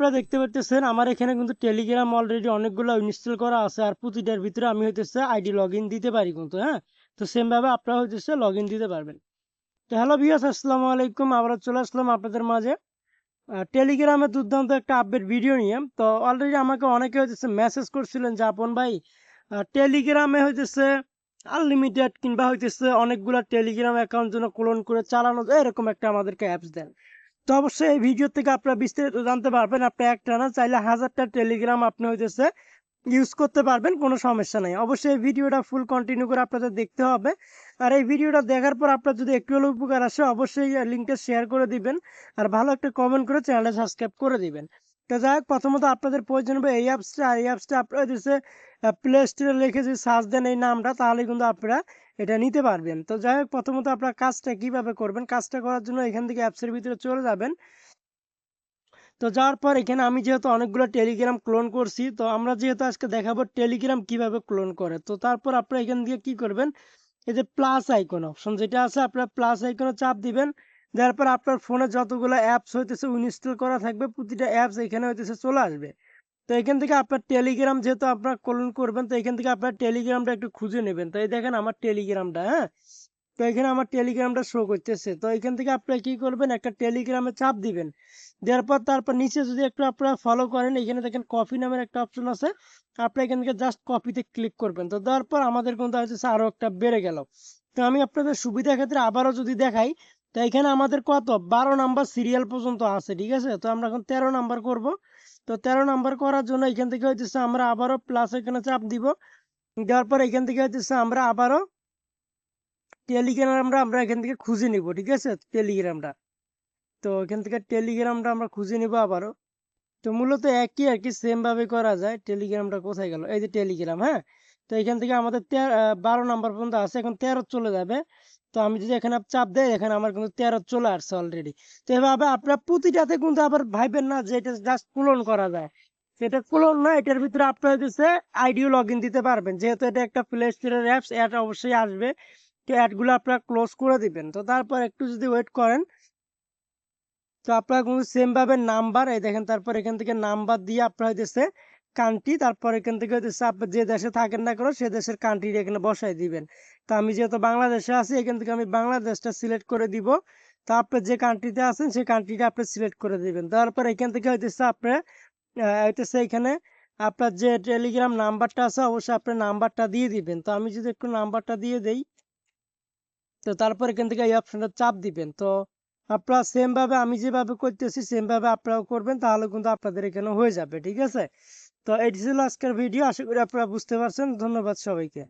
আপনারা দেখতে পাচ্ছেন আমার এখানে কিন্তু টেলিগ্রাম অলরেডি অনেকগুলো ইনস্টল করা আছে আর প্রতিটার ভিতরে আমি হইতেছে আইডি লগ দিতে পারি কিন্তু হ্যাঁ? তো সেম ভাবে আপনারা হইতেছে লগ দিতে পারবেন। তো হ্যালো ভিউয়ার্স আসসালামু আলাইকুম আবার চলে আসলাম আপনাদের মাঝে। টেলিগ্রামে দুর্দান্ত একটা আপডেট ভিডিও নিয়ে। তো অলরেডি আমাকে অনেকে হইতেছে মেসেজ করছিলেন যে, আপন ভাই টেলিগ্রামে হইতেছে আনলিমিটেড কিংবা হইতেছে অনেকগুলো টেলিগ্রাম অ্যাকাউন্ট জন্য ক্লোন করে চালানো যায়। এরকম একটা আমাদেরকে অ্যাপস দেন। তো অবশ্যই এই ভিডিও থেকে আপনারা বিস্তারিত জানতে পারবেন। আপনি একটা না চাইলে হাজারটা টেলিগ্রাম আপনি হইতেছে ইউজ করতে পারবেন, কোনো সমস্যা নেই। অবশ্যই এই ভিডিওটা ফুল কন্টিনিউ করে আপনাদের দেখতে হবে। আর এই ভিডিওটা দেখার পর আপনার যদি একটু হলেও উপকার আসে, অবশ্যই লিঙ্কটা শেয়ার করে দিবেন। আর ভালো একটা কমেন্ট করে চ্যানেলটা সাবস্ক্রাইব করে দিবেন। তো যাই হোক, প্রথমত আপনাদের প্রয়োজন হবে এই অ্যাপসটা এই অ্যাপসটা আপনারা হচ্ছে প্লে স্টোরে লিখে যদি সার্চ দেন এই নামটা, তাহলে কিন্তু আপনারা এটা নিতে পারবেন। তো যাই হোক, প্রথমত আপনার কাজটা কীভাবে করবেন, কাজটা করার জন্য এখান থেকে অ্যাপসের ভিতরে চলে যাবেন। তো যাওয়ার পর এখানে আমি যেহেতু অনেকগুলো টেলিগ্রাম ক্লোন করছি, তো আমরা যেহেতু আজকে দেখাবো টেলিগ্রাম কীভাবে ক্লোন করে, তো তারপর আপনারা এখান থেকে কি করবেন, এই যে প্লাস আইকন অপশন যেটা আছে, আপনারা প্লাস আইকনে চাপ দিবেন, দেওয়ার পর আপনার ফোনে যতগুলো অ্যাপস হইতেছে ইনস্টল করা থাকবে, প্রতিটা অ্যাপস এখানে হইতেছে চলে আসবে। তো এখান থেকে আপনার টেলিগ্রাম যেহেতু আপনার ক্লোন করবেন, তো এখান থেকে আপনার টেলিগ্রামটা একটু খুঁজে নেবেন। তো এই দেখেন আমার টেলিগ্রামটা হ্যাঁ? তো এখানে আমার টেলিগ্রামটা শো করতেছে। তো এখান থেকে আপনারা কি করবেন, একটা টেলিগ্রামে চাপ দিবেন। দেওয়ার পর তারপর নিচে যদি একটু আপনারা ফলো করেন, এখানে দেখেন কপি নামের একটা অপশন আছে। আপনারা এখান থেকে জাস্ট কপিতে ক্লিক করবেন। তো দেওয়ার পর আমাদের কিন্তু হচ্ছে আরও একটা বেড়ে গেল। তো আমি আপনাদের সুবিধার ক্ষেত্রে আবারও যদি দেখাই, তো এখানে আমাদের কত? বারো নাম্বার সিরিয়াল পর্যন্ত আছে, ঠিক আছে? তো আমরা এখন তেরো নাম্বার করব। তো তেরো নাম্বার করার জন্য এখান থেকে হইতেছে আমরা আবারও প্লাস এখানে চাপ দিব। দেওয়ার পর এখান থেকে হইতেছে আমরা আবারও টেলিগ্রামটা আমরা এখান থেকে খুঁজে নিব, ঠিক আছে? টেলিগ্রামটা তো এখান থেকে টেলিগ্রামটা আমরা খুঁজে নিব আবারও। তো মূলত একই আর কি সেমভাবে করা যায়। টেলিগ্রামটা কোথায় গেল? এই যে টেলিগ্রাম হ্যাঁ? তো এখান থেকে আমাদের বারো নাম্বার পর্যন্ত আছে, এখন তেরো চলে যাবে। তো আমি যদি এখানে চাপ দেয় এখানে আমার কিন্তু তেরো চলে আসছে অলরেডি তো এভাবে আপনার প্রতিটাতে কিন্তু আবার ভাইবেন না যে এটা জাস্ট ক্লোন করা যায়। সেটা ক্লোন না, এটার ভিতরে আপনার হচ্ছে আইডিও লগ দিতে পারবেন। যেহেতু এটা একটা প্লে স্টোরের অ্যাপস অ্যাড অবশ্যই আসবে। তো অ্যাডগুলো আপনারা ক্লোজ করে দিবেন। তো তারপর একটু যদি ওয়েট করেন, তো আপনারা কিন্তু সেম ভাবে নাম্বার এই দেখেন, তারপর এখান থেকে নাম্বার দিয়ে আপনারা হইতেছে কান্ট্রি তারপর এখান থেকে হইতেছে আপনি যে দেশে থাকেন না কেন, সে দেশের কান্ট্রি এখানে বসাই দিবেন। তো আমি যেহেতু বাংলাদেশে আছি, এখান থেকে আমি বাংলাদেশটা সিলেক্ট করে দিব। তো আপনি যে কান্ট্রিতে আছেন সেই কান্ট্রিটা আপনি সিলেক্ট করে দিবেন। তারপর এখান থেকে হইতেছে আপনি হইতেছে এখানে আপনার যে টেলিগ্রাম নাম্বারটা আছে, অবশ্যই আপনি নাম্বারটা দিয়ে দিবেন। তো আমি যদি একটু নাম্বারটা দিয়ে দেই, তো তারপর এখান থেকে এই অপশনটা চাপ দিবেন। তো আপনারা সেমভাবে আমি যেভাবে করতেছি সেমভাবে আপনারাও করবেন, তাহলে কিন্তু আপনাদের এখানে হয়ে যাবে, ঠিক আছে? তো এটি ছিল আজকের ভিডিও আশা করি আপনারা বুঝতে পারছেন। ধন্যবাদ সবাইকে।